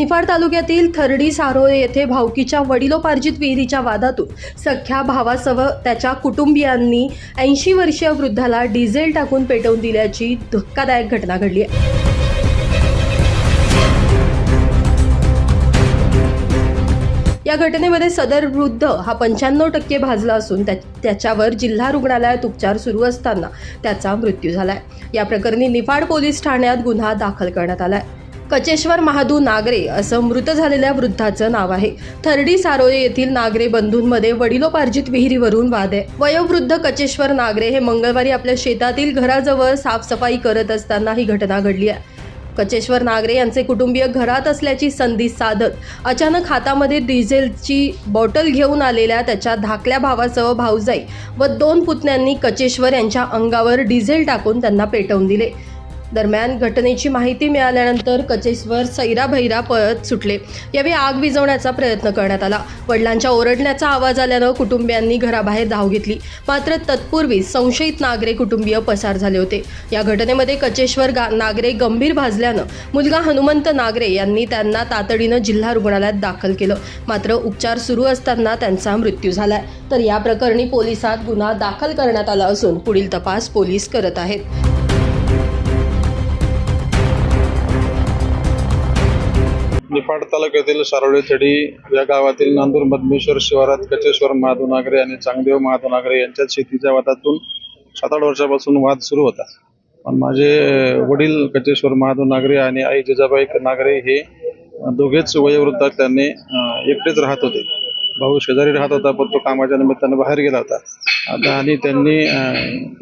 निफाड तालुक्यातील थर्डी सारोळे येथे भावकीच्या वडिलोपार्जित विहिरीच्या वादातून सख्या भावासह त्याच्या कुटुंबियांनी ऐंशी वर्षीय वृद्धाला डिझेल टाकून पेटवून दिल्याची धक्कादायक घटना घडली आहे. या घटनेमध्ये सदर वृद्ध हा पंच्याण्णव टक्के भाजला असून त्या त्याच्यावर जिल्हा रुग्णालयात उपचार सुरू असताना त्याचा मृत्यू झालाय. या प्रकरणी निफाड पोलीस ठाण्यात गुन्हा दाखल करण्यात आलाय. कचेश्वर महादू नागरे असं मृत झालेल्या वृद्धाचं नाव आहे. थर्डी सारोळे येथील नागरे बंधूंमध्ये वडिलोपार्जित विहिरीवरून वाद आहे. वयोवृद्ध कचेश्वर नागरे हे मंगळवारी आपल्या शेतातील घराजवळ साफसफाई करत असताना ही घटना घडली आहे. कचेश्वर नागरे यांचे कुटुंबीय घरात असल्याची संधी साधत अचानक हातामध्ये डिझेलची बॉटल घेऊन आलेल्या त्याच्या धाकल्या भावासह भाऊजाई व दोन पुतण्यांनी कचेश्वर यांच्या अंगावर डिझेल टाकून त्यांना पेटवून दिले. दरम्यान घटनेची माहिती मिळाल्यानंतर कचेश्वर सैरा भैरा पळत सुटले. यावेळी आग विझवण्याचा प्रयत्न करण्यात आला. वडिलांच्या ओरडण्याचा आवाज आल्यानं कुटुंबियांनी घराबाहेर धाव घेतली. मात्र तत्पूर्वी संशयित नागरे कुटुंबीय पसार झाले होते. या घटनेमध्ये कचेश्वर गा नागरे गंभीर भाजल्यानं मुलगा हनुमंत नागरे यांनी त्यांना तातडीनं जिल्हा रुग्णालयात दाखल केलं. मात्र उपचार सुरू असताना त्यांचा मृत्यू झालाय. तर या प्रकरणी पोलिसात गुन्हा दाखल करण्यात आला असून पुढील तपास पोलीस करत आहेत. निफाड तालुक्यातील सारोळी थडी या गावातील नांदूर मधमेश्वर शिवारात कचेश्वर महादू नागरे आणि चांगदेव महादू नागरे यांच्यात शेतीच्या वादातून सात आठ वर्षापासून वाद सुरू होता पण माझे वडील कचेश्वर महादू नागरे आणि आई जिजाबाई नागरे हे दोघेच वयोवृद्ध त्यांनी एकटेच राहत होते. भाऊ शेजारी राहत होता पण तो कामाच्या निमित्तानं बाहेर गेला होता. आता आणि त्यांनी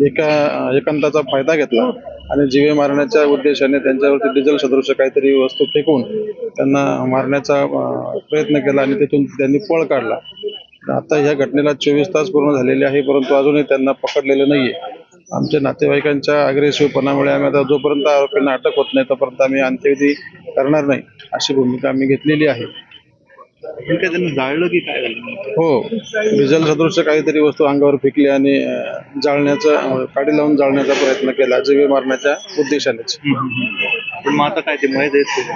एका एकांताचा फायदा घेतला आणि जीवे मारण्याच्या उद्देशाने त्यांच्यावरती डिझेल सदृश काहीतरी वस्तू फेकून त्यांना मारण्याचा प्रयत्न केला आणि तिथून त्यांनी पळ काढला. आता ह्या घटनेला चोवीस तास पूर्ण झालेले आहे परंतु अजूनही त्यांना पकडलेले नाहीये. आमच्या नातेवाईकांच्या अग्रेसिव्हपणामुळे आम्ही आता जोपर्यंत आरोपींना अटक होत नाही तोपर्यंत आम्ही अंत्यविधी करणार नाही अशी भूमिका आम्ही घेतलेली आहे. काय त्यांना जाळलं की काय झालं हो डिझेल सदृश काहीतरी वस्तू अंगावर फेकली आणि अं, जाळण्याचा काडी लावून जाळण्याचा प्रयत्न केला जीवे मारण्याच्या उद्देशानेच. पण मग आता काय ते माहीत आहे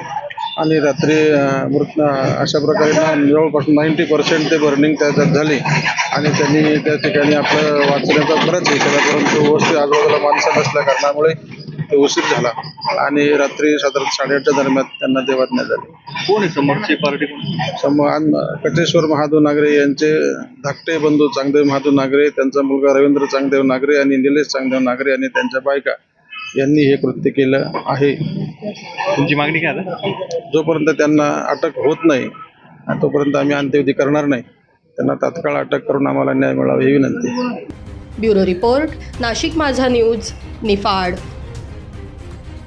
आणि रात्री अं, मृत अं, अशा प्रकारे ना जवळपास नाईन्टी पर्सेंट ते बर्निंग त्याच्यात झाली. आणि त्यांनी त्या ठिकाणी आपलं वाचण्याचा बराच हे केला परंतु वस्ती आजूबाजूला माणसं नसल्या कारणामुळे ते उशीर झाला. आणि रात्री साधारण साडेआठच्या दरम्यान त्यांना देवाज्ञा झाली. कोण आहे समोरची पार्टी कोण? समान कटेश्वर महादेव नागरे यांचे धाकटे बंधू चांगदेव महादेव नागरे त्यांचा मुलगा रवींद्र चांगदेव नागरे आणि निलेश चांगदेव नागरे आणि त्यांच्या बायका यांनी हे कृत्य केलं आहे. तुमची मागणी काय आता? जोपर्यंत त्यांना अटक होत नाही तोपर्यंत आम्ही अंत्यविधी करणार नाही त्यांना तात्काळ अटक करून आम्हाला न्याय मिळावा ही विनंती. ब्युरो रिपोर्ट नाशिक माझा न्यूज निफाड.